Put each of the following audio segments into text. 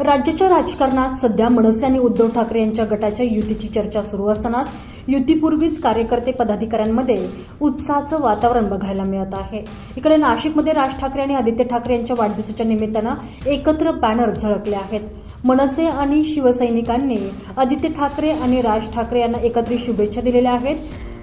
राज्याच्या राजकारणात सध्या मनसे आणि उद्धव ठाकरे यांच्या गटाच्या युतीची चर्चा सुरू असतानाच युतीपूर्वीच कार्यकर्ते पदाधिकाऱ्यांमध्ये उत्साहाचं वातावरण बघायला मिळत आहे. इकडे नाशिकमध्ये राज ठाकरे आणि आदित्य ठाकरे यांच्या वाढदिवसाच्या निमित्तानं एकत्र बॅनर झळकले आहेत. मनसे आणि शिवसैनिकांनी आदित्य ठाकरे आणि राज ठाकरे यांना एकत्रित शुभेच्छा दिलेल्या आहेत.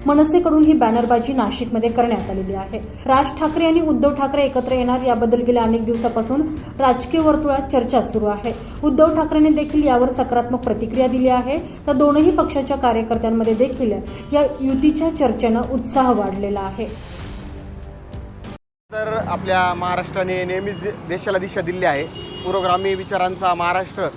मनसेकडून ही बॅनरबाजी नाशिकमध्ये करण्यात आलेली आहे. राज ठाकरे आणि उद्धव ठाकरे एकत्र येणार याबद्दल गेल्या अनेक दिवसापासून राजकीय वर्तुळात चर्चा सुरू आहे. उद्धव ठाकरेंनी देखील यावर सकारात्मक प्रतिक्रिया दिली आहे. तर दोनही पक्षाच्या कार्यकर्त्यांमध्ये देखील या युतीच्या चर्चेनं उत्साह वाढलेला आहे. तर आपल्या महाराष्ट्राने नेहमीच देशाला दिशा दिली आहे. पुरोग्रामी विचारांचा महाराष्ट्र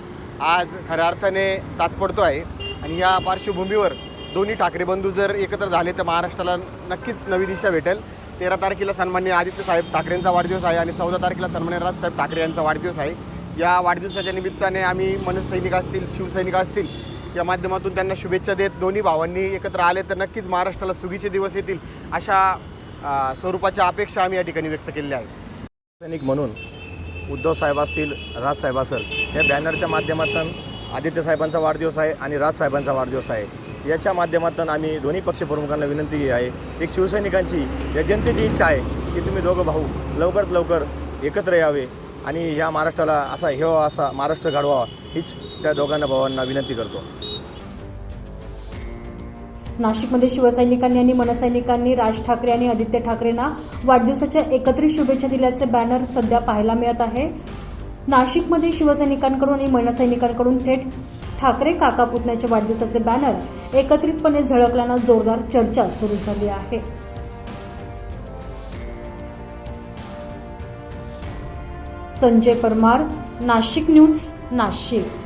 आज खऱ्या अर्थाने चाच पडतो आहे. आणि या पार्श्वभूमीवर दोन्ही ठाकरे बंधू जर एकत्र झाले तर महाराष्ट्राला नक्कीच नवी दिशा भेटेल. तेरा तारखेला सन्मान्य आदित्य साहेब ठाकरेंचा वाढदिवस आहे आणि चौदा तारखेला सन्मान्य राजसाहेब ठाकरे यांचा वाढदिवस आहे. या वाढदिवसाच्या निमित्ताने आम्ही मनसैनिक असतील शिवसैनिक असतील या माध्यमातून त्यांना शुभेच्छा देत दोन्ही भावांनी एकत्र आले तर नक्कीच महाराष्ट्राला सुगीचे दिवस येतील अशा स्वरूपाच्या अपेक्षा आम्ही या ठिकाणी व्यक्त केलेल्या आहेत. सैनिक म्हणून उद्धव साहेब असतील राजसाहेब असेल या बॅनरच्या माध्यमातून आदित्य साहेबांचा वाढदिवस आहे आणि राजसाहेबांचा वाढदिवस आहे. याच्या माध्यमातून आम्ही दोन्ही पक्षप्रमुखांना विनंती केली आहे. एक शिवसैनिकांची या जनतेची इच्छा आहे की तुम्ही दोघं भाऊ लवकरात लवकर एकत्र यावे आणि ह्या महाराष्ट्राला असा हेवा असा महाराष्ट्र घडवावा हीच त्या दोघांना भावांना विनंती करतो. नाशिकमध्ये शिवसैनिकांनी आणि मनसैनिकांनी राज ठाकरे आणि आदित्य ठाकरेंना वाढदिवसाच्या एकत्रित शुभेच्छा दिल्याचे बॅनर सध्या पाहायला मिळत आहे. नाशिकमध्ये शिवसैनिकांकडून आणि मनसैनिकांकडून थेट ठाकरे काका पुतण्याच्या वाढदिवसाचे बॅनर एकत्रितपणे झळकल्यानं जोरदार चर्चा सुरू झाली आहे. संजय परमार नाशिक न्यूज नाशिक.